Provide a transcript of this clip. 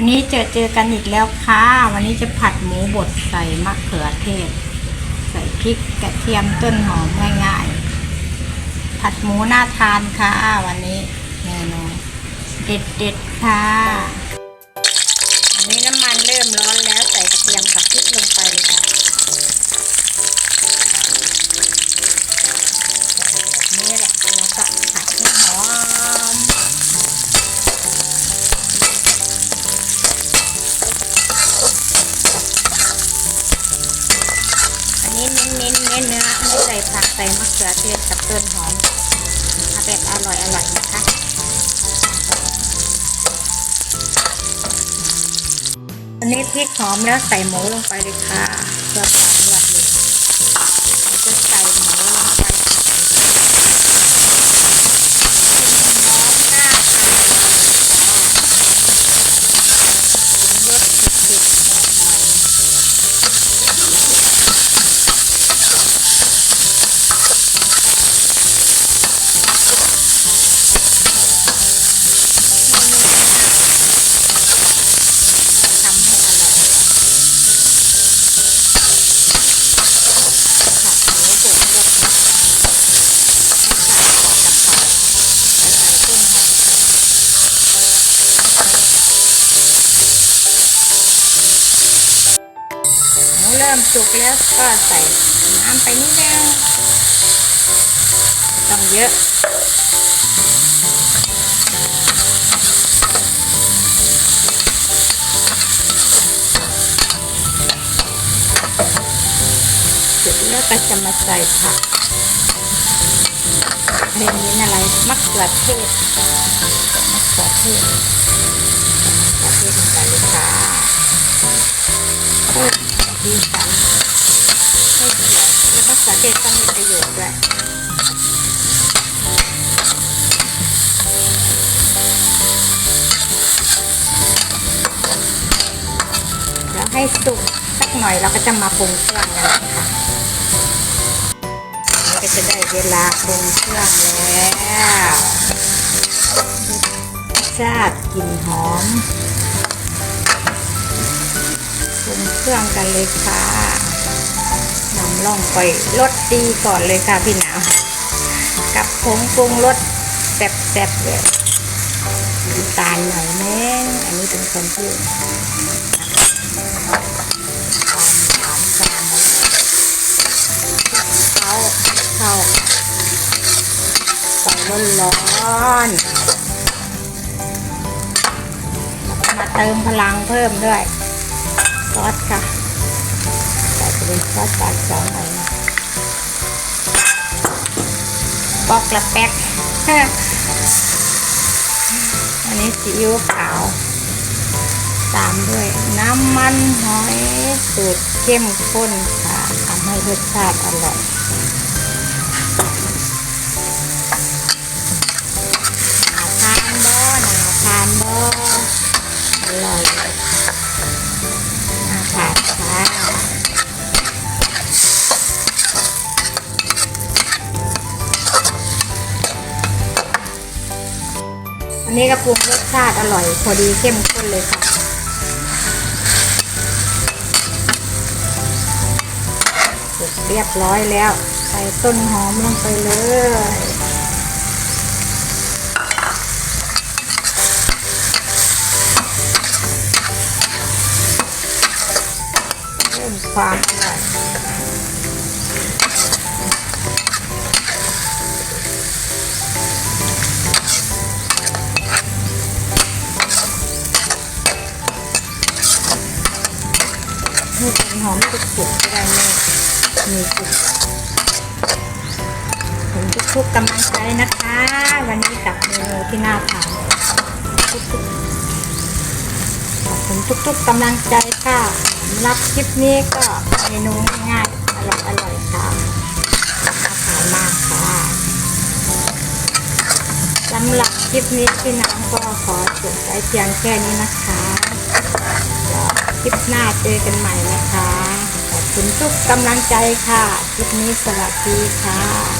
วันนี้เจอเจอกันอีกแล้วค่ะ วันนี้จะผัดหมูบดใส่มะเขือเทศ ใส่พริกกระเทียมต้นหอมง่ายๆ ผัดหมูน่าทานค่ะ วันนี้เมนูเด็ดๆค่ะ เนื้อไม่ใส่ผักใส่มะเขือเทศกับต้นหอมเอาแบบอร่อยอร่อยนะคะอันนี้พริกหอมแล้วใส่หมูลงไปเลยค่ะ เริ่มสุกแล้วก็ใส่น้ำไปนิดนึงต้องเยอะเสร็จแล้วก็จะมาใส่ผักเรียนนี้อะไรมะเขือเทศมะเขือเทศมะเขือเทศลงไปเลยค่ะเพิ่ม สีสันให้สวยแล้วมะเขือเทศก็มีประโยชน์ด้วยแล้วให้สุกสักหน่อยเราก็จะมาปรุงเครื่องกันนะคะนี่ก็จะได้เวลาปรุงเครื่องแล้วชาติกลิ่นหอม เครื่องกันเลยค่ะนำล่องไปรสดีก่อนเลยค่ะพี่หนาว กับผงปรุงรสแซ่บๆเลยน้ำตาลหน่อยนึงอันนี้เป็นคนที่ความหวาวามเขาเข้าใส่ร้อนๆมาเติมพลังเพิ่มด้วย อสค่ะใส่ไปเป็นซอสปลาสองหน่อยปอกละแป๊กอันนี้ซีอิ๊วขาว ตามด้วยน้ำมันหอยสูตรเข้มข้นค่ะทำให้รสชาติอร่อยนาทานบ่นาทานบ่ อันนี้ก็ปรุงรสชาติอร่อย พอดีเข้มข้นเลยค่ะเสร็จเรียบร้อยแล้ว ใส่ต้นหอมลงไปเลยเพิ่มความอร่อย ให้ต้นหอมสุกๆก็ได้แม่มีกลิ่นขอบคุณทุกๆกำลังใจนะคะ วันนี้กับเมนูที่น่าทานทุกๆขอบคุณทุกๆกำลังใจค่ะสำหรับคลิปนี้ก็เมนูง่ายๆอร่อยอร่อยๆค่ะน่าทานมากค่ะสำหรับคลิปนี้พี่น้ำก็ขอจบไว้เพียงแค่นี้นะคะ คลิปหน้าเจอกันใหม่นะคะ ขอบคุณทุกกำลังใจค่ะ คลิปนี้สวัสดีค่ะ